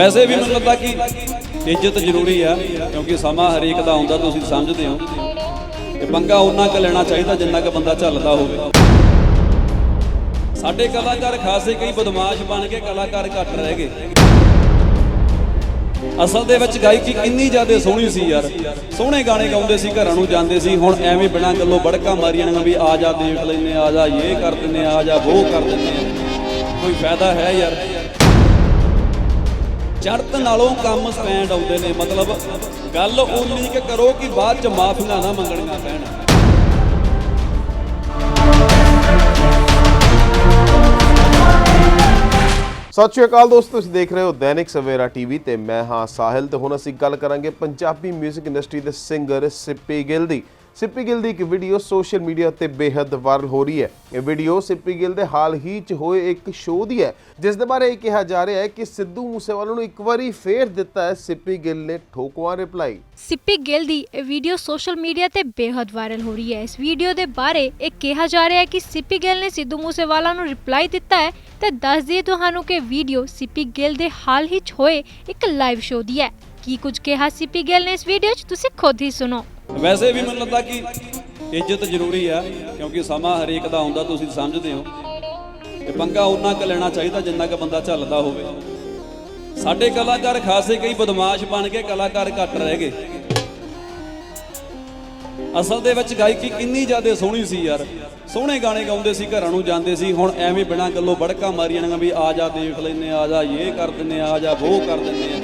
ਵੈਸੇ ਵੀ ਮੈਨੂੰ ਲੱਗਦਾ ਕਿ ਇੱਜ਼ਤ ਜ਼ਰੂਰੀ ਆ, ਕਿਉਂਕਿ ਸਮਾਂ ਹਰੇਕ ਦਾ ਆਉਂਦਾ, ਤੁਸੀਂ ਸਮਝਦੇ ਹੋ। ਤੇ ਪੰਗਾ ਉਹਨਾਂ ਕ ਲੈਣਾ ਚਾਹੀਦਾ ਜਿੰਨਾ ਕ ਬੰਦਾ ਝੱਲਦਾ ਹੋਵੇ। ਸਾਡੇ ਕਲਾਕਾਰ ਖਾਸੇ ਕਈ ਬਦਮਾਸ਼ ਬਣ ਕੇ ਕਲਾਕਾਰ ਘੱਟ ਰਹਿ ਗਏ। ਅਸਲ ਦੇ ਵਿੱਚ ਗਾਇਕੀ ਕਿੰਨੀ ਜ਼ਿਆਦਾ ਸੋਹਣੀ ਸੀ ਯਾਰ। ਸੋਹਣੇ ਗਾਣੇ ਗਾਉਂਦੇ ਸੀ, ਘਰਾਂ ਨੂੰ ਜਾਂਦੇ ਸੀ, ਹੁਣ ਐਵੇਂ ਬਿਨਾਂ ਗੱਲੋਂ ਬੜਕਾ ਮਾਰੀਆਂ ਨੇ ਵੀ ਆ ਜਾ ਦੇਖ ਲੈਨੇ ਆ ਜਾ ਇਹ ਕਰ ਦਿੰਨੇ ਆ ਜਾ ਉਹ ਕਰ ਦਿੰਨੇ ਕੋਈ ਫਾਇਦਾ ਹੈ ਯਾਰ। ਚੜਤ ਨਾਲੋਂ ਕੰਮ ਸਟੈਂਡ ਆਉਂਦੇ ਨੇ। ਮਤਲਬ ਗੱਲ ਉਨੀ ਕਿ ਕਰੋ ਕਿ ਬਾਅਦ ਚ ਮਾਫੀਆਂ ਨਾ ਮੰਗਣੀਆਂ ਪੈਣ। ਸਤਿ ਸ਼੍ਰੀ ਅਕਾਲ ਦੋਸਤੋ, ਤੁਸੀਂ ਦੇਖ ਰਹੇ ਹੋ ਦੈਨਿਕ ਸਵੇਰਾ ਟੀਵੀ ਤੇ ਮੈਂ ਹਾਂ ਸਾਹਿਲ ਤੇ ਹੁਣ ਅਸੀਂ ਗੱਲ ਕਰਾਂਗੇ ਪੰਜਾਬੀ 뮤직 ਇੰਡਸਟਰੀ ਦੇ ਸਿੰਗਰ ਸਿੱਪੀ ਗਿੱਲ ਦੀ। ਸਿੱਪੀ ਗਿੱਲ ਦੀ ਇੱਕ ਵੀਡੀਓ ਸੋਸ਼ਲ ਮੀਡੀਆ ਉੱਤੇ ਬੇਹੱਦ ਵਾਇਰਲ ਹੋ ਰਹੀ ਹੈ। ਇਹ ਵੀਡੀਓ ਸਿੱਪੀ ਗਿੱਲ ਦੇ ਹਾਲ ਹੀ 'ਚ ਹੋਏ ਇੱਕ ਸ਼ੋਅ ਦੀ ਹੈ, ਜਿਸ ਦੇ ਬਾਰੇ ਇਹ ਕਿਹਾ ਜਾ ਰਿਹਾ ਹੈ ਕਿ ਸਿੱਧੂ ਮੂਸੇਵਾਲਾ ਨੂੰ ਇੱਕ ਵਾਰੀ ਫੇਰ ਦਿੱਤਾ ਹੈ ਸਿੱਪੀ ਗਿੱਲ ਨੇ ਠੋਕਵਾ ਰਿਪਲਾਈ। ਸਿੱਪੀ ਗਿੱਲ ਦੀ ਇਹ ਵੀਡੀਓ ਸੋਸ਼ਲ ਮੀਡੀਆ ਤੇ ਬੇਹੱਦ ਵਾਇਰਲ ਹੋ ਰਹੀ ਹੈ। ਇਸ ਵੀਡੀਓ ਦੇ ਬਾਰੇ ਇਹ ਕਿਹਾ ਜਾ ਰਿਹਾ ਹੈ ਕਿ ਸਿੱਪੀ ਗਿੱਲ ਨੇ ਸਿੱਧੂ ਮੂਸੇਵਾਲਾ ਨੂੰ ਰਿਪਲਾਈ ਦਿੱਤਾ ਹੈ ਤੇ ਦੱਸ ਦਈਏ ਤੁਹਾਨੂੰ ਕਿ ਵੀਡੀਓ ਸਿੱਪੀ ਗਿੱਲ ਦੇ ਹਾਲ ਹੀ 'ਚ ਹੋਏ ਇੱਕ ਲਾਈਵ ਸ਼ੋਅ ਦੀ ਹੈ। ਕੀ ਕੁਝ ਕਿਹਾ ਸਿੱਪੀ ਗਿੱਲ ਨੇ ਇਸ ਵੀਡੀਓ 'ਚ, ਤੁਸੀਂ ਖੁਦ ਹੀ ਸੁਣੋ। ਵੈਸੇ ਵੀ ਮੈਨੂੰ ਲੱਗਦਾ ਕਿ ਇੱਜ਼ਤ ਜ਼ਰੂਰੀ ਆ, ਕਿਉਂਕਿ ਸਮਾਂ ਹਰੇਕ ਦਾ ਆਉਂਦਾ ਤੁਸੀਂ ਸਮਝਦੇ ਹੋ। ਤੇ ਪੰਗਾ ਉਹਨਾਂ ਕ ਲੈਣਾ ਚਾਹੀਦਾ ਜਿੰਨਾ ਕ ਬੰਦਾ ਝੱਲਦਾ ਹੋਵੇ। ਸਾਡੇ ਕਲਾਕਾਰ ਖਾਸੇ ਕਈ ਬਦਮਾਸ਼ ਬਣ ਕੇ ਕਲਾਕਾਰ ਘੱਟ ਰਹਿ ਗਏ। ਅਸਲ ਦੇ ਵਿੱਚ ਗਾਇਕੀ ਕਿੰਨੀ ਜ਼ਿਆਦਾ ਸੋਹਣੀ ਸੀ ਯਾਰ। ਸੋਹਣੇ ਗਾਣੇ ਗਾਉਂਦੇ ਸੀ, ਘਰਾਂ ਨੂੰ ਜਾਂਦੇ ਸੀ, ਹੁਣ ਐਵੇਂ ਬਿਨਾਂ ਗੱਲੋਂ ਬੜਕਾ ਮਾਰੀਆਂ ਨੇ ਵੀ ਆ ਜਾ ਦੇਖ ਲੈਨੇ ਆ ਜਾ ਇਹ ਕਰ ਦਿੰਨੇ ਆ ਜਾ ਉਹ ਕਰ ਦਿੰਨੇ ਆ।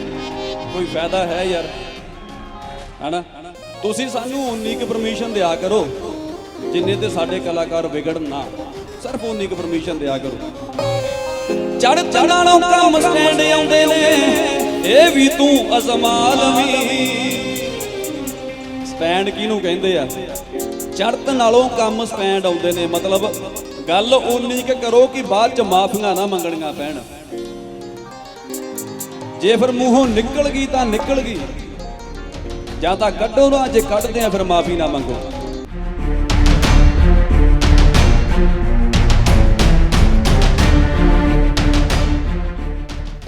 ਕੋਈ ਫਾਇਦਾ ਹੈ ਯਾਰ। ਹਨਾ? ਤੁਸੀਂ ਸਾਨੂੰ ਉਨੀ ਕੁ ਪਰਮਿਸ਼ਨ ਦਿਆ ਕਰੋ, ਜਿੰਨੇ ਤੇ ਸਾਡੇ ਕਲਾਕਾਰ ਵਿਗੜਨ ਨਾ। ਸਿਰਫ ਉਨੀ ਕੁ ਪਰਮਿਸ਼ਨ ਦਿਆ ਕਰੋ। ਚੜ ਚੜਾਣੋਂ ਕੰਮ ਸਟੈਂਡ ਆਉਂਦੇ ਨੇ, ਇਹ ਵੀ ਤੂੰ ਅਜ਼ਮਾ ਲਵੀਂ ਸਟੈਂਡ ਕਿਹਨੂੰ ਕਹਿੰਦੇ ਆ? ਚੜਤ ਨਾਲੋਂ ਕੰਮ ਸਟੈਂਡ ਆਉਂਦੇ ਨੇ, ਮਤਲਬ ਗੱਲ ਉਨੀ ਕੁ ਕਰੋ ਕਿ ਬਾਅਦ ਚ ਮਾਫੀਆਂ ਨਾ ਮੰਗਣੀਆਂ ਪੈਣ। ਜੇ ਫਿਰ ਮੂੰਹੋਂ ਨਿਕਲ ਗਈ ਤਾਂ ਨਿਕਲ ਗਈ। ਜਾਂ ਤਾਂ ਕੱਢੋ ਨਾ ਜੇ ਕੱਢਦੇ ਆ ਫਿਰ ਮਾਫੀ ਨਾ ਮੰਗੋ।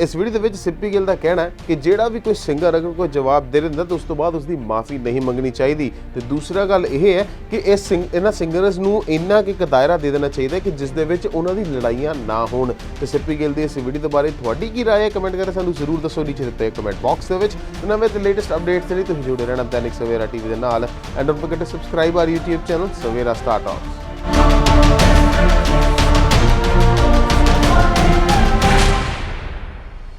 ਇਸ ਵੀਡੀਓ ਦੇ ਵਿੱਚ ਸਿੱਪੀ ਗਿੱਲ ਦਾ ਕਹਿਣਾ ਹੈ ਕਿ ਜਿਹੜਾ ਵੀ ਕੋਈ ਸਿੰਗਰ ਅਗਰ ਕੋਈ ਜਵਾਬ ਦੇ ਦਿੰਦਾ, ਤਾਂ ਉਸ ਤੋਂ ਬਾਅਦ ਉਸ ਦੀ ਮਾਫੀ ਨਹੀਂ ਮੰਗਣੀ ਚਾਹੀਦੀ। ਤੇ ਦੂਸਰਾ ਗੱਲ ਇਹ ਹੈ ਕਿ ਇਸ ਸਿੰਗ- ਇਹਨਾਂ ਸਿੰਗਰਸ ਨੂੰ ਇੰਨਾ ਕਿ ਇੱਕ ਦਾਇਰਾ ਦੇ ਦੇਣਾ ਚਾਹੀਦਾ ਕਿ ਜਿਸ ਦੇ ਵਿੱਚ ਉਹਨਾਂ ਦੀ ਲੜਾਈਆਂ ਨਾ ਹੋਣ। ਤੇ ਸਿੱਪੀ ਗਿੱਲ ਦੀ ਇਸ ਵੀਡੀਓ ਦੇ ਬਾਰੇ ਤੁਹਾਡੀ ਕੀ ਰਾਏ ਹੈ? ਕਮੈਂਟ ਕਰਕੇ ਸਾਨੂੰ ਜ਼ਰੂਰ ਦੱਸੋ ਨੀਚੇ ਦਿੱਤੇ ਕਮੈਂਟ ਬਾਕਸ ਦੇ ਵਿੱਚ। ਨਵੇਂ ਤੇ ਲੇਟੈਸਟ ਅਪਡੇਟਸ ਲਈ ਤੁਸੀਂ ਜੁੜੇ ਰਹਿਣਾ ਦੈਨਿਕ ਸਵੇਰਾ ਟੀਵੀ ਦੇ ਨਾਲ। And don't forget to subscribe our YouTube channel Savera start talks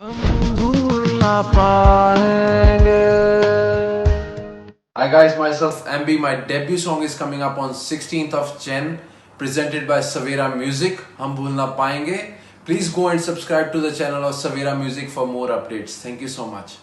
Hi guys, myself MB. My debut song is coming up on 16th of Jan, presented by Savera Music. Bhul na payenge. Please go and subscribe to the channel of Savera Music for more updates. Thank you so much.